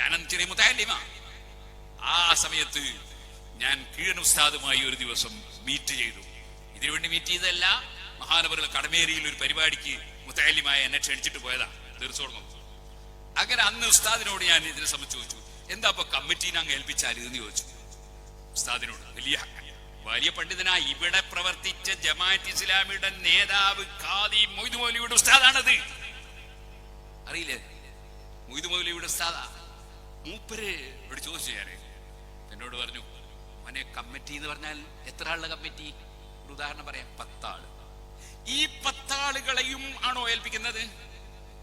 ഞാനന്ന് ചെറിയ മുത്താലിമ ആ സമയത്ത് ഞാൻ കീഴൻ ഉസ്താദുമായി ഒരു ദിവസം മീറ്റ് ചെയ്തു. ഇതിനുവേണ്ടി മീറ്റ് ചെയ്തതല്ല മഹാനവറുകൾ കടമേരിയിൽ ഒരു പരിപാടിക്ക് മുത്താലിമായ എന്നെ ക്ഷണിച്ചിട്ട് പോയതാ തീർച്ചയായിട്ടും അങ്ങനെ അന്ന് ഉസ്താദിനോട് ഞാൻ ഇതിനെ സംബന്ധിച്ച് ചോദിച്ചു എന്താ ഇപ്പൊ കമ്മിറ്റീനെ അങ്ങ് ഏൽപ്പിച്ചാൽ ഇതെന്ന് ചോദിച്ചു? ഉസ്താദിനോട് വലിയ വലിയ പണ്ഡിതനായി ഇവിടെ പ്രവർത്തിച്ച ജമാഅത്ത് ഇസ്ലാമിയുടെ നേതാവ് ഖാദി മൊയ്തു മൗലിയുടെ ഉസ്താദാണത്. അറിയില്ലേ? മൊയ്തു മൗലിയുടെ ഉസ്താദാ. മൂപ്പര് ഇവിടെ ചോദിച്ചു ഞാൻ എന്നോട് പറഞ്ഞു മോനെ കമ്മിറ്റി എന്ന് പറഞ്ഞാൽ എത്ര ആളുടെ കമ്മിറ്റി? ഒരു ഉദാഹരണം പറയാം പത്താൾ. ഈ പത്താളുകളെയും ആണോ ഏൽപ്പിക്കുന്നത്?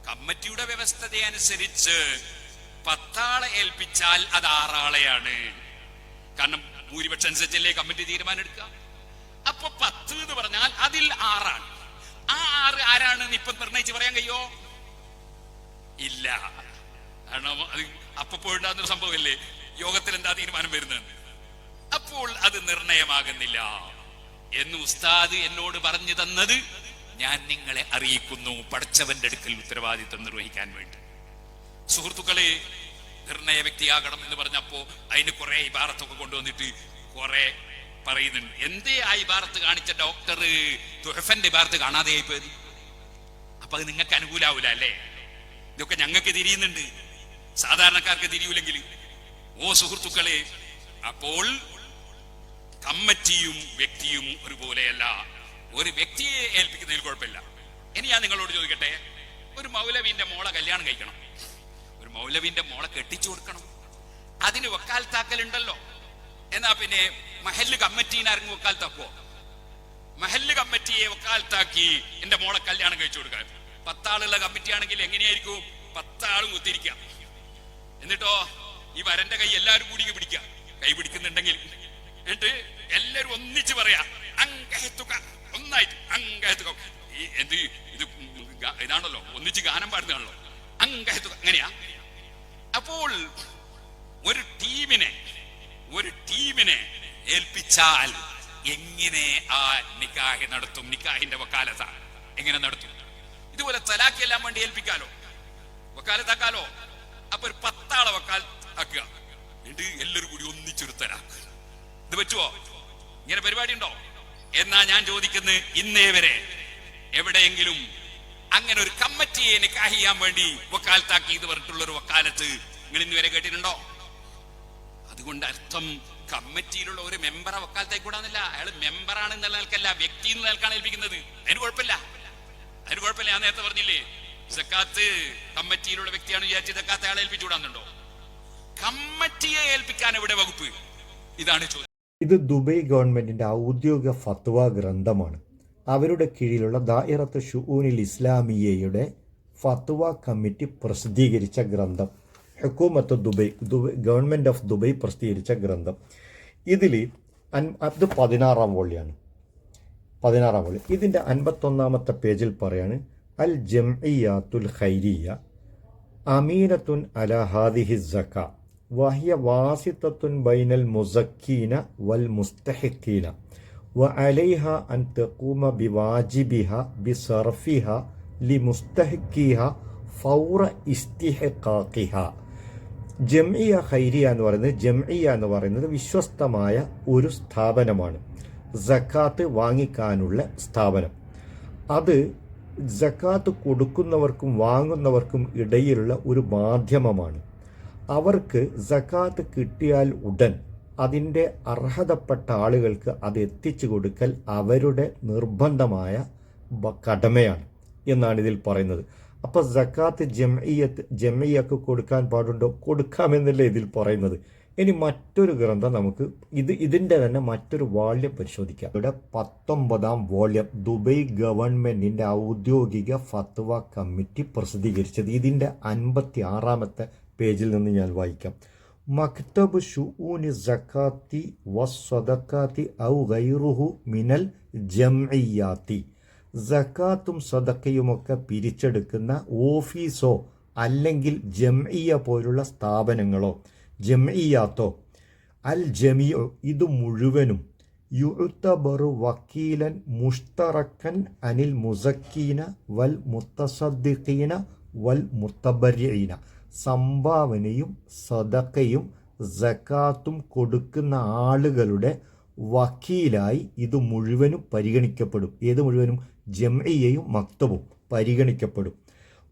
കമ്മിറ്റിയുടെ വ്യവസ്ഥത അനുസരിച്ച് പത്താളെ ഏൽപ്പിച്ചാൽ അത് ആറാളെയാണ്. കാരണം ഭൂരിപക്ഷം അനുസരിച്ചല്ലേ കമ്മിറ്റി തീരുമാനം അപ്പൊ പത്ത് എന്ന് പറഞ്ഞാൽ അതിൽ ആറാണ്. ആ ആറ് ആരാണെന്ന് ഇപ്പൊ നിർണയിച്ച് പറയാൻ കഴിയോ? ഇല്ല. കാരണം അത് അപ്പപ്പോഴുണ്ടാകുന്ന ഒരു സംഭവമല്ലേ? യോഗത്തിൽ എന്താ തീരുമാനം വരുന്നത്? അപ്പോൾ അത് നിർണയമാകുന്നില്ല. എന്ന് ഉസ്താദ് എന്നോട് പറഞ്ഞു തന്നത് ഞാൻ നിങ്ങളെ അറിയിക്കുന്നു. പഠിച്ചവന്റെ അടുക്കൽ ഉത്തരവാദിത്വം നിർവഹിക്കാൻ വേണ്ടി. സുഹൃത്തുക്കളെ നിർണയ വ്യക്തിയാകണം എന്ന് പറഞ്ഞപ്പോ അതിന് കുറെ ഇബാറത്തൊക്കെ കൊണ്ടുവന്നിട്ട് കുറെ പറയുന്നുണ്ട്. എന്തേ ആ ഇബാറത്ത് കാണിച്ച ഡോക്ടർ തുഹഫന്റെ ഇബാറത്ത് കാണാതെ ആയിപ്പോയത് അപ്പൊ അത് നിങ്ങൾക്ക് അനുകൂലാവൂല അല്ലേ? ഇതൊക്കെ ഞങ്ങൾക്ക് തിരിയുന്നുണ്ട്. സാധാരണക്കാർക്ക് തിരിയൂലെങ്കിൽ ഓ സുഹൃത്തുക്കളെ അപ്പോൾ കമ്മിറ്റിയും വ്യക്തിയും ഒരുപോലെയല്ല. ഒരു വ്യക്തിയെ ഏൽപ്പിക്കുന്നതിൽ കുഴപ്പമില്ല. ഇനി ഞാൻ നിങ്ങളോട് ചോദിക്കട്ടെ ഒരു മൗലവിന്റെ മോളെ കല്യാണം കഴിക്കണം. ഒരു മൗലവിന്റെ മോളെ കെട്ടിച്ചു കൊടുക്കണം. അതിന് വക്കാൽത്താക്കലുണ്ടല്ലോ. എന്നാ പിന്നെ മഹല്ല് കമ്മിറ്റീനെ ആരെങ്കിലും വക്കാലത്താക്കോ മഹല്ല് കമ്മിറ്റിയെ വക്കാൽത്താക്കി എന്റെ മോളെ കല്യാണം കഴിച്ചു കൊടുക്കാൻ. പത്താളുള്ള കമ്മിറ്റി ആണെങ്കിൽ എങ്ങനെയായിരിക്കും? പത്താളും കുത്തിരിക്കാം എന്നിട്ടോ ഈ വരന്റെ കൈ എല്ലാവരും കൂടി പിടിക്ക. കൈ പിടിക്കുന്നുണ്ടെങ്കിൽ. എന്നിട്ട് എല്ലാരും ഒന്നിച്ച് പറയാ അങ്കഹത്തുക ഒന്നായിട്ട് അങ്കഹത്തുക ഈ എന്ത് ഇത് ഇതാണല്ലോ ഒന്നിച്ച് ഗാനം പാടുന്നതാണല്ലോ. അങ്കഹത്തുക അങ്ങനെയാ. അപ്പോൾ ഒരു ടീമിനെ ഒരു ടീമിനെ ഏൽപ്പിച്ചാൽ എങ്ങനെ ആ നിക്കാഹി നടത്തും? നിക്കാഹിന്റെ വക്കാലത്ത. എങ്ങനെ നടത്തും? ഇതുപോലെ തലാഖ് എല്ലാം വേണ്ടി ഏൽപ്പിക്കാലോ? വക്കാലത്താക്കാലോ? അപ്പൊ ഒരു പത്താളെ വക്കാൽ ആക്കുക. എന്നിട്ട് എല്ലാവരും കൂടി ഒന്നിച്ചൊരു തലാഖ് ഇത് പറ്റുമോ ഇങ്ങനെ പരിപാടി ഉണ്ടോ? എന്നാ ഞാൻ ചോദിക്കുന്നത് ഇന്നേ വരെ എവിടെയെങ്കിലും അങ്ങനെ ഒരു കമ്മിറ്റിയെ നിക്കാഹ് ചെയ്യാൻ വേണ്ടി വക്കാലത്താക്കി ഇത് പറഞ്ഞിട്ടുള്ള ഒരു വക്കാലത്ത് നിങ്ങൾ ഇന്ന് വരെ കേട്ടിട്ടുണ്ടോ? അതുകൊണ്ട് അർത്ഥം കമ്മിറ്റിയിലുള്ള ഒരു മെമ്പറെ വക്കാലത്തേക്ക് കൂടാന്നില്ല. അയാൾ മെമ്പറാണ് എന്നുള്ള നിലക്കല്ല വ്യക്തി എന്ന നിലക്കാണ് ഏൽപ്പിക്കുന്നത്. അതിന് കുഴപ്പമില്ല. അതിന് കുഴപ്പമില്ല. ഞാൻ നേരത്തെ പറഞ്ഞില്ലേ? സക്കാത്ത് കമ്മിറ്റിയിലുള്ള വ്യക്തിയാണ് വിചാരിച്ച് സക്കാത്ത് അയാളെ ഏൽപ്പിച്ചുകൂടാന്നുണ്ടോ കമ്മിറ്റിയെ ഏൽപ്പിക്കാൻ ഇവിടെ വകുപ്പ്? ഇതാണ് ചോദ്യം. ഇത് ദുബൈ ഗവൺമെന്റിന്റെ ഔദ്യോഗിക ഫത്വ ഗ്രന്ഥമാണ്. അവരുടെ കീഴിലുള്ള ദായിറത്ത് ഷുഊനിൽ ഇസ്ലാമിയയുടെ ഫത്വ കമ്മിറ്റി പ്രസിദ്ധീകരിച്ച ഗ്രന്ഥം. ഹെക്കൂമത്ത് Dubai Dubai government of Dubai പ്രസിദ്ധീകരിച്ച ഗ്രന്ഥം. ഇതിൽ അത് പതിനാറാം വോളിയാണ് പതിനാറാം വോളി ഇതിന്റെ അൻപത്തൊന്നാമത്തെ പേജിൽ പറയാണ് അൽ ജംഇയാത്തുൽ ഖൈരിയ അമീനത്തുൻ അല ഹാദിഹി സക്ക വഹിയ വാസിത്തത്തുൻ ബൈനൽ മുസക്കീന വൽ മുസ്തഹിഖീന വ അലൈഹ അൻ തക്കൂമ ബി വാജിബിഹ ബി സർഫിഹ ലി ഫൗറ ഇസ്തിഹക്കാക്കിഹ ജംഇയ ഖൈരിയ എന്ന് പറയുന്നത് ജംഇയ എന്ന് പറയുന്നത് വിശ്വസ്തമായ ഒരു സ്ഥാപനമാണ്. സക്കാത്ത് വാങ്ങിക്കാനുള്ള സ്ഥാപനം. അത് സക്കാത്ത് കൊടുക്കുന്നവർക്കും വാങ്ങുന്നവർക്കും ഇടയിലുള്ള ഒരു മാധ്യമമാണ്. അവർക്ക് ജക്കാത്ത് കിട്ടിയാൽ ഉടൻ അതിന്റെ അർഹതപ്പെട്ട ആളുകൾക്ക് അത് എത്തിച്ചു കൊടുക്കൽ അവരുടെ നിർബന്ധമായ കടമയാണ് എന്നാണ് ഇതിൽ പറയുന്നത്. അപ്പോൾ ജക്കാത്ത് ജംഇയത്ത് ജംഇയക്ക് കൊടുക്കാൻ പാടുണ്ടോ? കൊടുക്കാമെന്നല്ലേ ഇതിൽ പറയുന്നത്. ഇനി മറ്റൊരു ഗ്രന്ഥം നമുക്ക് ഇത് ഇതിന്റെ തന്നെ മറ്റൊരു വാല്യം പരിശോധിക്കാം. ഇവിടെ പത്തൊമ്പതാം വോള്യം ദുബൈ ഗവൺമെന്റിന്റെ ഔദ്യോഗിക ഫത്വ കമ്മിറ്റി പ്രസിദ്ധീകരിച്ചത്. ഇതിന്റെ അൻപത്തി ആറാമത്തെ പേജിൽ നിന്ന് ഞാൻ വായിക്കാം. മക്തബ് ഷുഊനി സക്കാത്തി വസ്വദക്കാത്തി ഔ ഗൈറുഹു മിനൽ ജംഇയാത്തി സക്കാത്തും സദക്കയുമൊക്കെ പിരിച്ചെടുക്കുന്ന ഓഫീസോ അല്ലെങ്കിൽ ജംഇയ പോലുള്ള സ്ഥാപനങ്ങളോ ജംഇയാത്തോ അൽ ജമിയോ ഇത് മുഴുവനും. യുത്തബറു വക്കീലൻ മുഷ്തറക്കൻ അനിൽ മുസക്കീന വൽ മുത്തസദ്ദീഖീന വൽ മുത്തബരീന സംഭാവനയും സദക്കയും സക്കാത്തും കൊടുക്കുന്ന ആളുകളുടെ വക്കീലായി ഇത് മുഴുവനും പരിഗണിക്കപ്പെടും. ഏത് മുഴുവനും? ജംഇയയും മക്തവും പരിഗണിക്കപ്പെടും.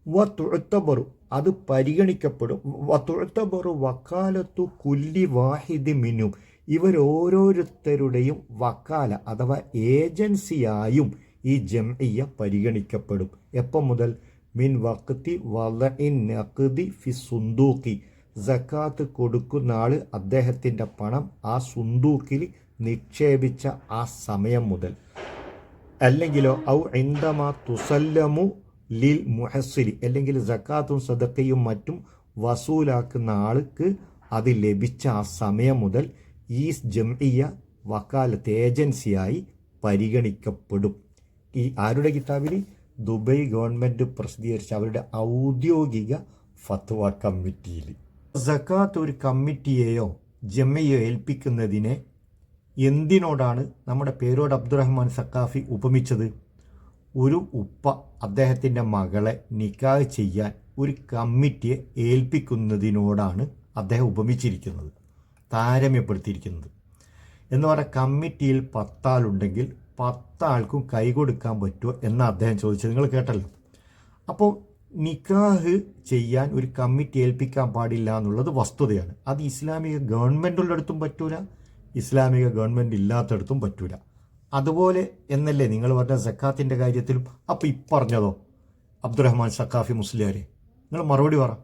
വ തുഴത്തബറു അത് പരിഗണിക്കപ്പെടും. വത്തുഴുത്തബറു വക്കാലത്തു കുല്ലി വാഹിദി മിനു ഇവരോരോരുത്തരുടെയും വക്കാല അഥവാ ഏജൻസിയായും ഈ ജംഇയ പരിഗണിക്കപ്പെടും. എപ്പം മുതൽ? മിൻ വക്തി വളഇൻ നഖ്ദി ഫി സുന്ദൂഖി. സക്കാത്ത് കൊടുക്കുന്ന ആൾ അദ്ദേഹത്തിന്റെ പണം ആ സുന്തൂക്കിൽ നിക്ഷേപിച്ച ആ സമയം മുതൽ. അല്ലെങ്കിലോ ഔ ഇന്ദമ തുസല്ലമു ലിൽ മുഹസ്സിലി അല്ലെങ്കിൽ സക്കാത്തും സദക്കയും മറ്റും വസൂലാക്കുന്ന ആൾക്ക് അത് ലഭിച്ച ആ സമയം മുതൽ ഈ ജംഇയ വക്കാലത്ത് ഏജൻസിയായി പരിഗണിക്കപ്പെടും. ഈ ആരുടെ കിതാബിൽ ദുബൈ ഗവൺമെന്റ് പ്രസിദ്ധീകരിച്ച അവരുടെ ഔദ്യോഗിക ഫത്വ കമ്മിറ്റിയിൽ സക്കാത്ത് ഒരു കമ്മിറ്റിയെയോ ജമ്മയോ ഏൽപ്പിക്കുന്നതിനെ എന്തിനോടാണ് നമ്മുടെ പേരോട് അബ്ദുറഹ്മാൻ സക്കാഫി ഉപമിച്ചത്? ഒരു ഉപ്പ അദ്ദേഹത്തിന്റെ മകളെ നിക്കാഹ് ചെയ്യാൻ ഒരു കമ്മിറ്റിയെ ഏൽപ്പിക്കുന്നതിനോടാണ് അദ്ദേഹം ഉപമിച്ചിരിക്കുന്നത് താരമ്യപ്പെടുത്തിയിരിക്കുന്നത്. എന്ന് പറഞ്ഞാൽ കമ്മിറ്റിയിൽ പത്താളുണ്ടെങ്കിൽ പത്താൾക്കും കൈ കൊടുക്കാൻ പറ്റുമോ എന്ന് അദ്ദേഹം ചോദിച്ചത്. നിങ്ങൾ കേട്ടല്ലോ. അപ്പോൾ നിക്കാഹ് ചെയ്യാൻ ഒരു കമ്മിറ്റി ഏൽപ്പിക്കാൻ പാടില്ല എന്നുള്ളത് വസ്തുതയാണ്. അത് ഇസ്ലാമിക ഗവൺമെന്റുള്ളിടത്തും പറ്റൂല ഇസ്ലാമിക ഗവൺമെന്റ് ഇല്ലാത്തടത്തും പറ്റൂല. അതുപോലെ എന്നല്ലേ നിങ്ങൾ പറഞ്ഞ സക്കാത്തിന്റെ കാര്യത്തിലും? അപ്പോൾ ഇപ്പറഞ്ഞതോ അബ്ദുറഹ്മാൻ സക്കാഫി മുസ്ലിയാരെ നിങ്ങൾ മറുപടി പറ.